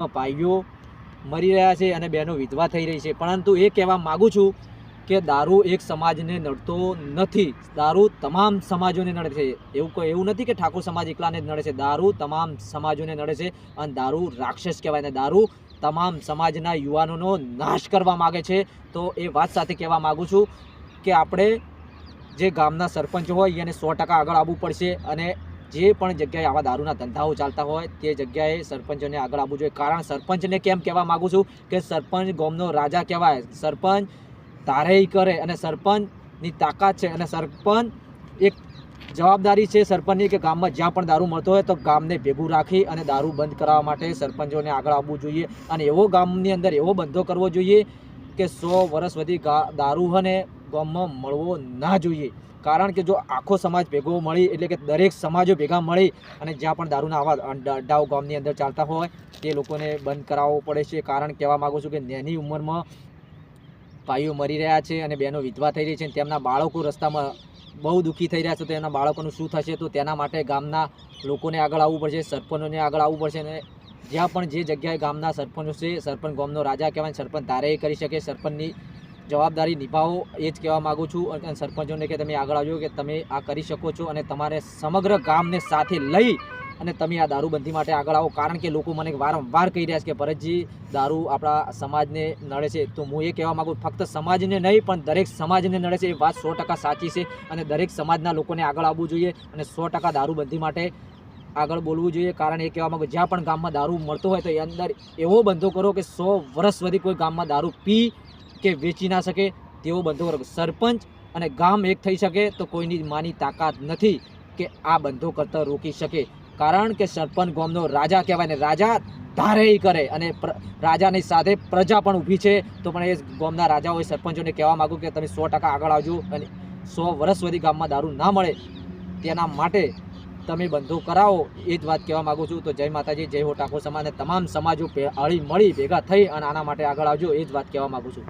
ભાઈઓ મરી રહ્યા છે અને બહેનો વિધવા થઈ રહી છે. પરંતુ એ કહેવા માગું છું કે દારૂ એક સમાજને નડતો નથી. દારૂ તમામ સમાજોને નડે છે. એવું કોઈ એવું નથી કે ઠાકોર સમાજ એકલાને જ નડે છે. દારૂ તમામ સમાજોને નડે છે અને દારૂ રાક્ષસ કહેવાય ને દારૂ તમામ સમાજના યુવાનોનો નાશ કરવા માગે છે. તો એ વાત સાથે કહેવા માગું છું કે આપણે જે ગામના સરપંચ હોય એને સો ટકા આગળ આવવું પડશે અને જે પણ જગ્યાએ આવા દારૂના ધંધાઓ ચાલતા હોય તે જગ્યાએ સરપંચોને આગળ આવવું જોઈએ. કારણ સરપંચને કેમ કહેવા માગું છું કે સરપંચ ગોમનો રાજા કહેવાય. સરપંચ તારેય કરે અને સરપંચની તાકાત છે અને સરપંચ એક જવાબદારી છે સરપંચની કે ગામમાં જ્યાં પણ દારૂ મળતો હોય તો ગામને ભેગું રાખી અને દારૂ બંધ કરાવવા માટે સરપંચોને આગળ આવવું જોઈએ અને એવો ગામની અંદર એવો બંધો કરવો જોઈએ કે સો વર્ષ સુધી દારૂ હને ગામમાં મળવો ના જોઈએ. કારણ કે જો આખો સમાજ ભેગો મળી, એટલે કે દરેક સમાજો ભેગા મળી અને જ્યાં પણ દારૂના આવા અડ- અડ્ડાઓ ગામની અંદર ચાલતા હોય, તે લોકોને બંધ કરાવવો પડે છે. કારણ કહેવા માગું છું કે નાની ઉંમરમાં ભાઈઓ મરી રહ્યા છે અને બહેનો વિધવા થઈ રહી છે તેમના બાળકો રસ્તામાં બહુ દુઃખી થઈ રહ્યા છે. તો એના બાળકોનું શું થશે? તો તેના માટે ગામના લોકોને આગળ આવવું પડશે, સરપંચોને આગળ આવવું પડશે અને જ્યાં પણ જે જગ્યાએ ગામના સરપંચો છે, સરપંચ ગામનો રાજા કહેવાય, સરપંચ તારે કરી શકે, સરપંચની જવાબદારી નિભાવો, એ જ કહેવા માગું છું. અને સરપંચોને કે તમે આગળ આવજો કે તમે આ કરી શકો છો અને તમારે સમગ્ર ગામને સાથે લઈ અને તમે આ દારૂબંધી માટે આગળ આવો. કારણ કે લોકો મને વારંવાર કહી રહ્યા છે કે, ભરતજી, દારૂ આપણા સમાજને નડે છે. તો હું એ કહેવા માગું ફક્ત સમાજને નહીં, પણ દરેક સમાજને નડે છે. એ વાત સો સાચી છે અને દરેક સમાજના લોકોને આગળ આવવું જોઈએ અને સો દારૂબંધી માટે આગળ બોલવું જોઈએ. કારણ એ કહેવા માગું જ્યાં પણ ગામમાં દારૂ મળતો હોય તો એ અંદર એવો બંધો કરો કે સો વર્ષ સુધી કોઈ ગામમાં દારૂ પી કે વેચી ના શકે તેવો બંધો સરપંચ અને ગામ એક થઈ શકે તો કોઈની માની તાકાત નથી કે આ બંધો કરતા રોકી શકે. કારણ કે સરપંચ ગામનો રાજા કહેવાય ને રાજા ધારે કરે અને રાજાની સાથે પ્રજા પણ ઊભી છે. તો પણ એ ગામના રાજાઓએ સરપંચોને કહેવા માગું કે તમે સો ટકા આગળ આવજો અને સો વર્ષ સુધી ગામમાં દારૂ ના મળે. તેના માટે તમે બંધો કરાવો એ જ વાત કહેવા માગું છું. તો જય માતાજી, જય હો ટાકો સમાજ તમામ સમાજો હળી મળી ભેગા થઈ અને આના માટે આગળ આવજો એ જ વાત કહેવા માગું છું.